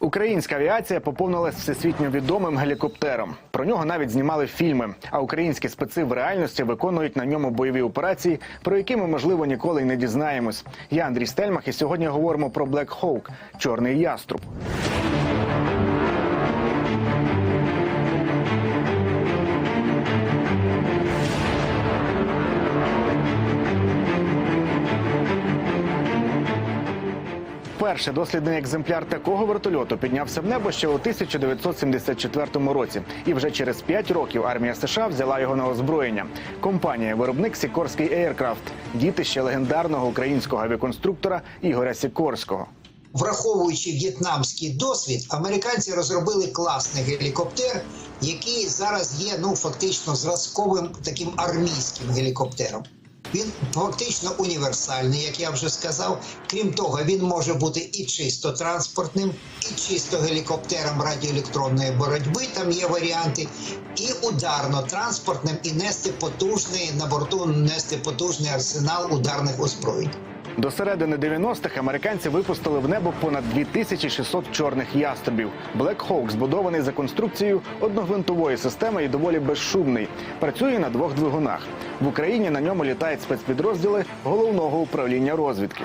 Українська авіація поповнилась всесвітньо відомим гелікоптером. Про нього навіть знімали фільми. А українські специ в реальності виконують на ньому бойові операції, про які ми можливо ніколи й не дізнаємось. Я Андрій Стельмах, і сьогодні говоримо про Black Hawk – чорний яструб. Перший дослідний екземпляр такого вертольоту піднявся в небо ще у 1974 році, і вже через 5 років армія США взяла його на озброєння. Компанія виробник Сікорський Aircraft – дітище легендарного українського авіаконструктора Ігоря Сікорського. Враховуючи в'єтнамський досвід, американці розробили класний гелікоптер, який зараз є ну фактично зразковим таким армійським гелікоптером. Він фактично універсальний, як я вже сказав. Крім того, він може бути і чисто транспортним, і чисто гелікоптером радіоелектронної боротьби. Там є варіанти, і ударно-транспортним, і нести потужний на борту нести потужний арсенал ударних озброєнь. До середини 90-х американці випустили в небо понад 2600 чорних яструбів. Black Hawk збудований за конструкцією одногвинтової системи і доволі безшумний. Працює на двох двигунах. В Україні на ньому літають спецпідрозділи головного управління розвідки.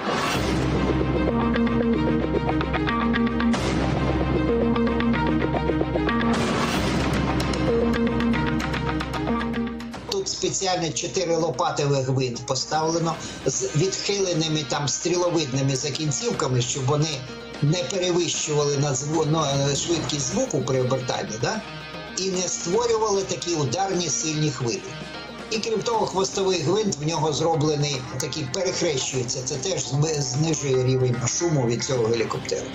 Тут спеціально чотири лопатевих гвинт поставлено з відхиленими там стріловидними закінцівками, щоб вони не перевищували на зво- ну, е, швидкість звуку при обертанні, да? і не створювали такі ударні сильні хвилі. І крім того, хвостовий гвинт в нього зроблений такий перехрещується. Це теж знижує рівень шуму від цього гелікоптера.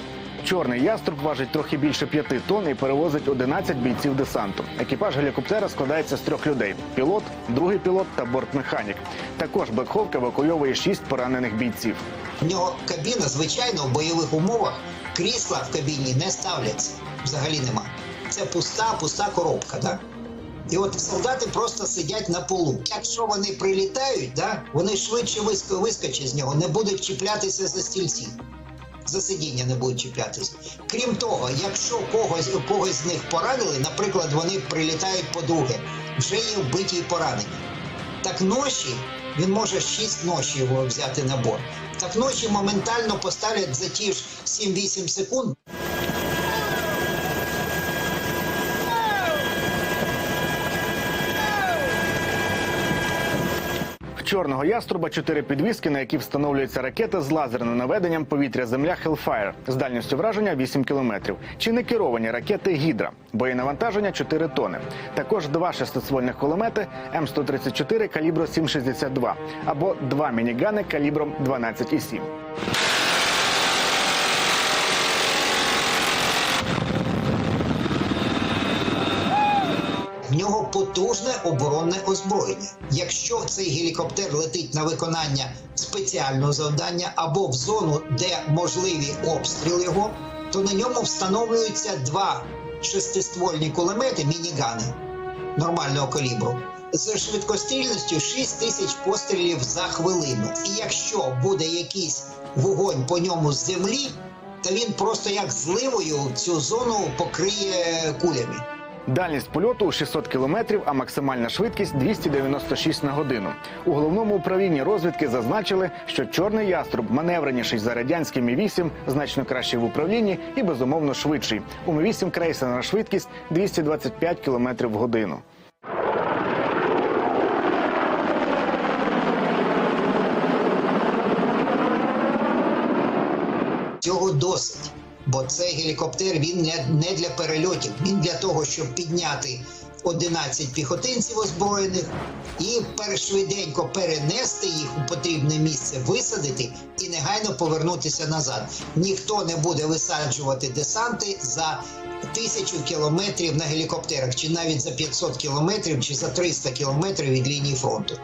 Чорний яструб важить трохи більше п'яти тонн і перевозить 11 бійців десанту. Екіпаж гелікоптера складається з трьох людей: пілот, другий пілот та бортмеханік. Також Hawk евакуйовує шість поранених бійців. В нього кабіна, звичайно, в бойових умовах крісла в кабіні не ставляться. Взагалі нема. Це пуста, пуста коробка. Да? І от солдати просто сидять на полу. Якщо вони прилітають, да, вони швидше виск- вискочать з нього, не будуть чіплятися за стільці. За сидіння не будуть чіплятися. Крім того, якщо когось, когось з них поранили, наприклад, вони прилітають по-друге, вже є вбиті і поранені. Так ноші він може 6 ноші його взяти на борт. Так ноші моментально поставлять за ті ж 7-8 секунд. Чорного яструба чотири підвіски, на які встановлюється ракета з лазерним наведенням повітря-земля Hellfire з дальністю враження 8 кілометрів. Чи не керовані ракети Гідра? Боєнавантаження 4 тони. Також два шестиствольних кулемети М134 калібру 7,62 або два мінігани калібром 12,7. В нього потужне оборонне озброєння. Якщо цей гелікоптер летить на виконання спеціального завдання або в зону, де можливі обстріл його, то на ньому встановлюються два шестиствольні кулемети, мінігани нормального калібру. З швидкострільністю 6 тисяч пострілів за хвилину. І якщо буде якийсь вогонь по ньому з землі, то він просто як зливою цю зону покриє кулями. Дальність польоту 600 кілометрів, а максимальна швидкість 296 на годину. У головному управлінні розвідки зазначили, що чорний яструб маневреніший за радянський Мі 8 значно кращий в управлінні і безумовно швидший. У Мі 8 крейсерна швидкість 225 кілометрів в годину. Цього досить, бо цей гелікоптер він не, не для перельотів, він для того, щоб підняти 11 піхотинців озброєних і перешвиденько перенести їх у потрібне місце, висадити і негайно повернутися назад. Ніхто не буде висаджувати десанти за тисячу кілометрів на гелікоптерах, чи навіть за 500 кілометрів, чи за 300 кілометрів від лінії фронту,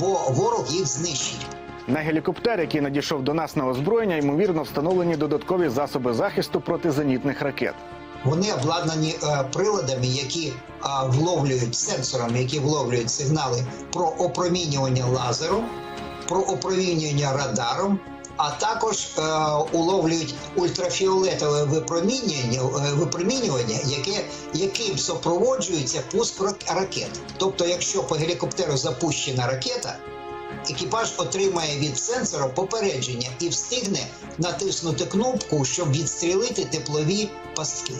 бо ворог їх знищить. На гелікоптер, який надійшов до нас на озброєння, ймовірно встановлені додаткові засоби захисту проти зенітних ракет. Вони обладнані е, приладами, які е, вловлюють сенсорами, які вловлюють сигнали про опромінювання лазером, про опромінювання радаром а також е, уловлюють ультрафіолетове випромінювання, е, випромінювання яке, яким супроводжується пуск рак- ракет. Тобто, якщо по гелікоптеру запущена ракета, екіпаж отримає від сенсора попередження і встигне натиснути кнопку, щоб відстрілити теплові пастки.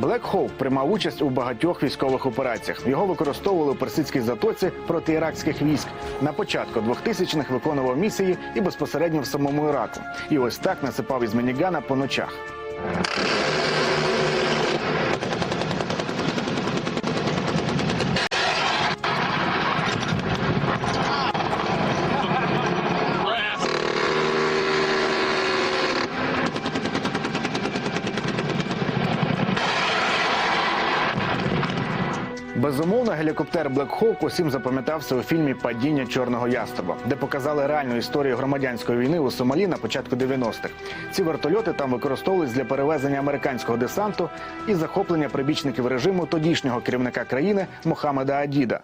Black Hawk приймав участь у багатьох військових операціях. Його використовували у персидській затоці проти іракських військ. На початку 2000-х виконував місії і безпосередньо в самому Іраку. І ось так насипав із мінігана по ночах. Безумовно, гелікоптер Black Hawk усім запам'ятався у фільмі Падіння чорного ястреба, де показали реальну історію громадянської війни у Сомалі на початку 90-х. Ці вертольоти там використовувались для перевезення американського десанту і захоплення прибічників режиму тодішнього керівника країни Мохаммеда Адіда.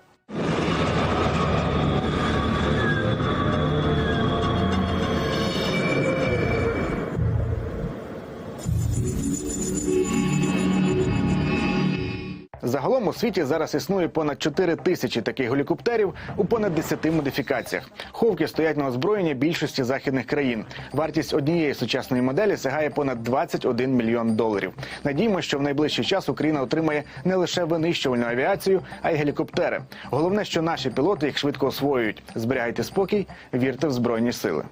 Загалом у світі зараз існує понад 4 тисячі таких гелікоптерів у понад 10 модифікаціях. Ховки стоять на озброєнні більшості західних країн. Вартість однієї сучасної моделі сягає понад 21 мільйон доларів. Надіємо, що в найближчий час Україна отримає не лише винищувальну авіацію, а й гелікоптери. Головне, що наші пілоти їх швидко освоюють. Зберігайте спокій, вірте в збройні сили.